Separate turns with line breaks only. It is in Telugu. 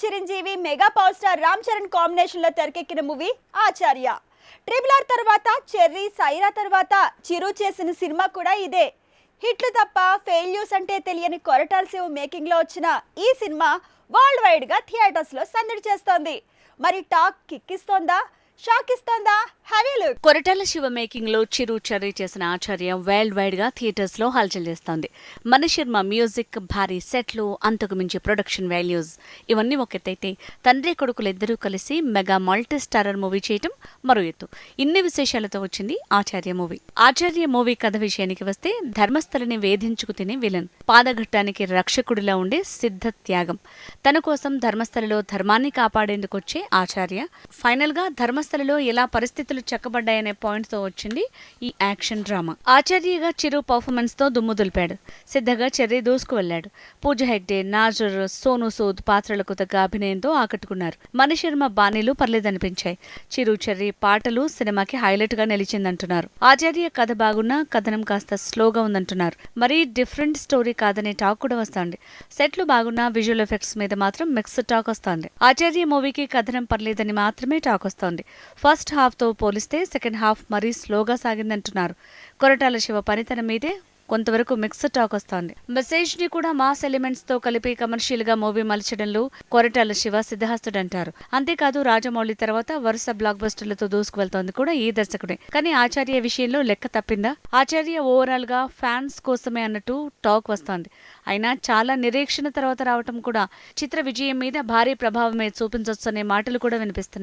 Chiranjeevi mega power star Ram Charan కాంబినేషన్లో తెరకెక్కిన మూవీ ఆచార్య. ట్రిపుల్ ఆర్ తర్వాత చెర్రీ సైరా తర్వాత చిరు చేసిన సినిమా కూడా ఇదే. హిట్లు తప్ప ఫెయిల్యూర్స్ అంటే తెలియని కొరటాల శివ మేకింగ్లో వచ్చిన ఈ సినిమా వరల్డ్ వైడ్గా థియేటర్స్లో సందడి చేస్తోంది. మరి టాక్ కిక్కిస్తోందా? షాక్ ఇస్తోందా హ్యావ్
కొరటాల శివ మేకింగ్లో చిరు చర్య చేసిన ఆచార్య వరల్డ్ వైడ్గా థియేటర్స్లో హల్చల్ చేస్తోంది. మన శర్మ మ్యూజిక్ భారీ సెట్లు అంతకు మించి ప్రొడక్షన్ వాల్యూస్ ఇవన్నీ ఒక ఎత్తైతే తండ్రి కొడుకులు ఇద్దరూ కలిసి మెగా మల్టీ స్టారర్ మూవీ చేయటం మరో ఎత్తు. ఇన్ని విశేషాలతో వచ్చింది ఆచార్య మూవీ. ఆచార్య మూవీ కథ విషయానికి వస్తే ధర్మస్థలిని వేధించుకు తినే విలన్ పాదఘట్టానికి రక్షకుడిలా ఉండే సిద్ధ త్యాగం. తన కోసం ధర్మస్థలిలో ధర్మాన్ని కాపాడేందుకు వచ్చే ఆచార్య ఫైనల్గా ధర్మస్థలిలో ఎలా పరిస్థితులు చక్కబడి పాయింట్తో వచ్చింది ఈ యాక్షన్ డ్రామా. ఆచార్యగా చిరు పర్ఫార్మెన్స్తో దుమ్ము దులిపాడు. సిద్ధగా చెర్రీ దూసుకువెళ్ళాడు పూజ హెగ్డే నాజర్ సోను సూద్ పాత్రలకు తగ్గ అభినయంతో ఆకట్టుకున్నారు. మణిశర్మ బాణీలు పర్లేదనిపించాయి. చిరు చెర్రీ పాటలు సినిమాకి హైలైట్గా నిలిచిందంటున్నారు. ఆచార్య కథ బాగున్నా కథనం కాస్త స్లోగా ఉందంటున్నారు. మరీ డిఫరెంట్ స్టోరీ కాదనే టాక్ కూడా వస్తోంది. సెట్లు బాగున్నా విజువల్ ఎఫెక్ట్స్ మీద మాత్రం మిక్స్డ్ టాక్ వస్తోంది. ఆచార్య మూవీకి కథనం పర్లేదని మాత్రమే టాక్ వస్తోంది. ఫస్ట్ హాఫ్తో పోలిస్తే సెకండ్ హాఫ్ మరీ స్లోగా సాగిందంటున్నారు. కొరటాల శివ పనితనం మీదే కొంతవరకు మిక్స్డ్ టాక్ వస్తోంది. మెసేజ్ని కూడా మాస్ ఎలిమెంట్స్తో కలిపి కమర్షియల్గా మూవీ మలచడంలో కొరటాల శివ సిద్ధహస్తుడంటారు. అంతేకాదు రాజమౌళి తర్వాత వరుస బ్లాక్ బస్టర్లతో దూసుకువెళ్తోంది కూడా ఈ దర్శకుడే. కానీ ఆచార్య విషయంలో లెక్క తప్పిందా? ఆచార్య ఓవరాల్గా ఫ్యాన్స్ కోసమే అన్నట్టు టాక్ వస్తోంది. అయినా చాలా నిరీక్షణ తర్వాత రావటం కూడా చిత్ర విజయం మీద భారీ ప్రభావమే చూపించొచ్చనే మాటలు కూడా వినిపిస్తున్నాయి.